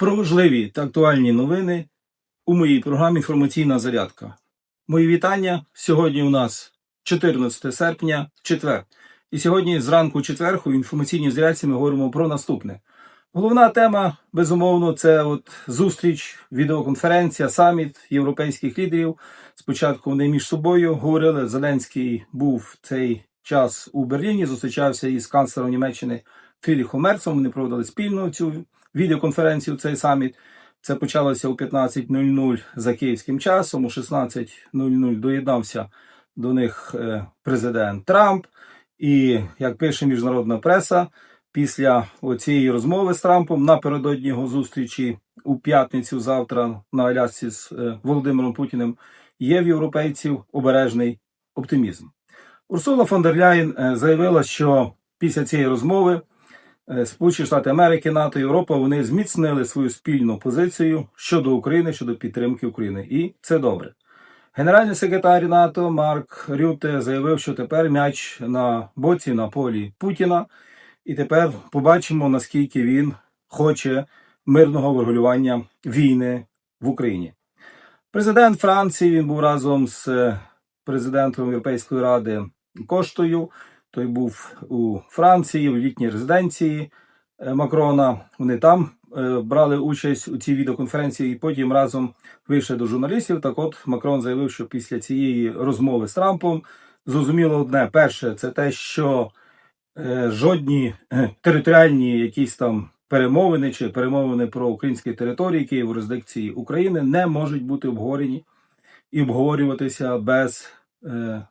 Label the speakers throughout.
Speaker 1: про важливі та актуальні новини у моїй програмі Інформаційна зарядка. Мої вітання. Сьогодні у нас 14 серпня, четвер. І сьогодні зранку четверху в інформаційній зарядці ми говоримо про наступне. Головна тема, безумовно, це от зустріч, відеоконференція, саміт європейських лідерів. Спочатку вони між собою говорили. Зеленський був цей час у Берліні, зустрічався із канцлером Німеччини Фрідріхом Мерцем. Вони проводили спільно цю відеоконференцію, цей саміт. Це почалося о 15.00 за київським часом. О 16.00 доєднався до них е, президент Трамп. І як пише міжнародна преса, після цієї розмови з Трампом напередодні його зустрічі у п'ятницю завтра на Алясці з е, Володимиром Путіним є в європейців обережний оптимізм. Урсула фон дер Ляєн е, заявила, що після цієї розмови е, Сполучені Штати Америки, НАТО, Європа вони зміцнили свою спільну позицію щодо України, щодо підтримки України, і це добре. Генеральний секретар НАТО Марк Рюте заявив, що тепер м'яч на боці на полі Путіна, і тепер побачимо, наскільки він хоче мирного врегулювання війни в Україні. Президент Франції він був разом з е, президентом Європейської ради Коштою. Той був у Франції в літній резиденції е, Макрона. Вони там е, брали участь у цій відеоконференції і потім разом вийшли до журналістів. Так от Макрон заявив, що після цієї розмови з Трампом зрозуміло одне: перше, це те, що е, жодні територіальні якісь там перемовини чи перемовини про українські території, які є в юрисдикції України, не можуть бути обговорені і обговорюватися без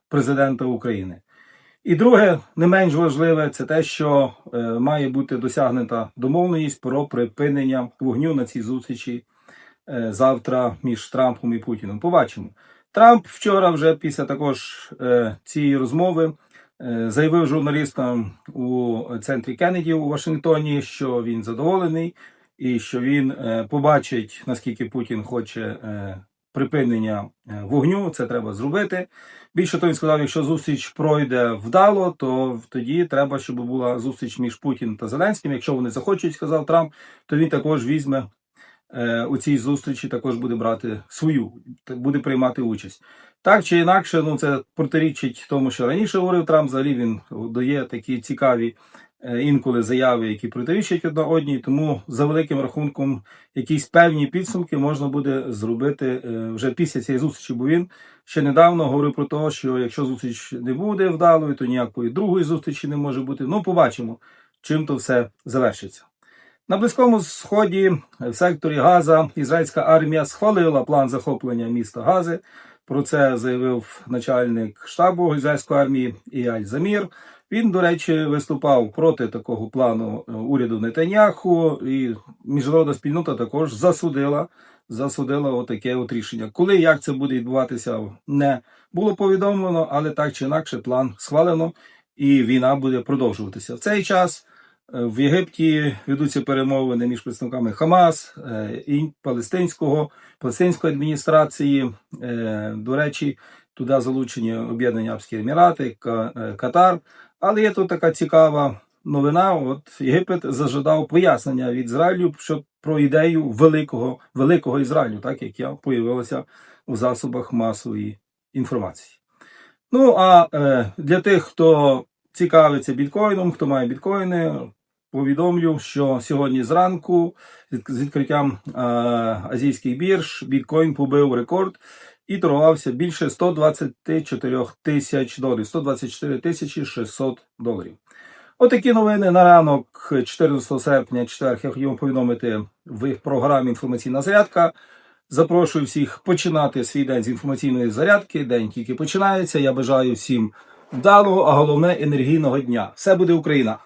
Speaker 1: президента України. І друге, не менш важливе, це те, що е, має бути досягнута домовленість про припинення вогню на цій зустрічі е, завтра між Трампом і Путіним. Побачимо. Трамп вчора, вже після також е, цієї розмови, е, заявив журналістам у центрі Кеннеді у Вашингтоні, що він задоволений і що він е, побачить, наскільки Путін хоче е, припинення е, вогню. Це треба зробити. Більше того, він сказав, якщо зустріч пройде вдало, то тоді треба, щоб була зустріч між Путіним та Зеленським. Якщо вони захочуть, сказав Трамп, то він також візьме е, у цій зустрічі, також буде брати свою, буде приймати участь. Так чи інакше, ну це протирічить тому, що раніше говорив Трамп. Взагалі він дає такі цікаві е, інколи заяви, які протирічать одна одній. Тому за великим рахунком якісь певні підсумки можна буде зробити е, вже після цієї зустрічі. Бо він ще недавно говорив про те, що якщо зустріч не буде вдалою, то ніякої другої зустрічі не може бути. Ну, побачимо, чим то все завершиться. На близькому сході в секторі Газа ізраїльська армія схвалила план захоплення міста Гази. Про це заявив начальник штабу ізраїльської армії Іаль Замір. Він, до речі, виступав проти такого плану е, уряду Нетаньяху, і міжнародна спільнота також засудила, засудила отаке от рішення. Коли як це буде відбуватися, не було повідомлено, але так чи інакше план схвалено, і війна буде продовжуватися. В цей час е, в Єгипті ведуться перемовини між представниками Хамас е, і палестинського палестинської адміністрації. До речі, туди залучені Об'єднані Арабські Емірати, Катар. Але є тут така цікава новина. От Єгипет зажадав пояснення від Ізраїлю про ідею великого, великого Ізраїлю, так як я появилася у засобах масової інформації. Ну а е, для тих, хто цікавиться біткоїном, хто має біткоїни, повідомлю, що сьогодні зранку з відкриттям е, азійських бірж біткоін побив рекорд і торгувався більше 124 тисяч доларів, 124 тисячі 600 доларів. Отакі новини на ранок 14 серпня, четвер, я хотів повідомити в програмі інформаційна зарядка. Запрошую всіх починати свій день з інформаційної зарядки. День тільки починається. Я бажаю всім вдалого, а головне енергійного дня. Все буде Україна!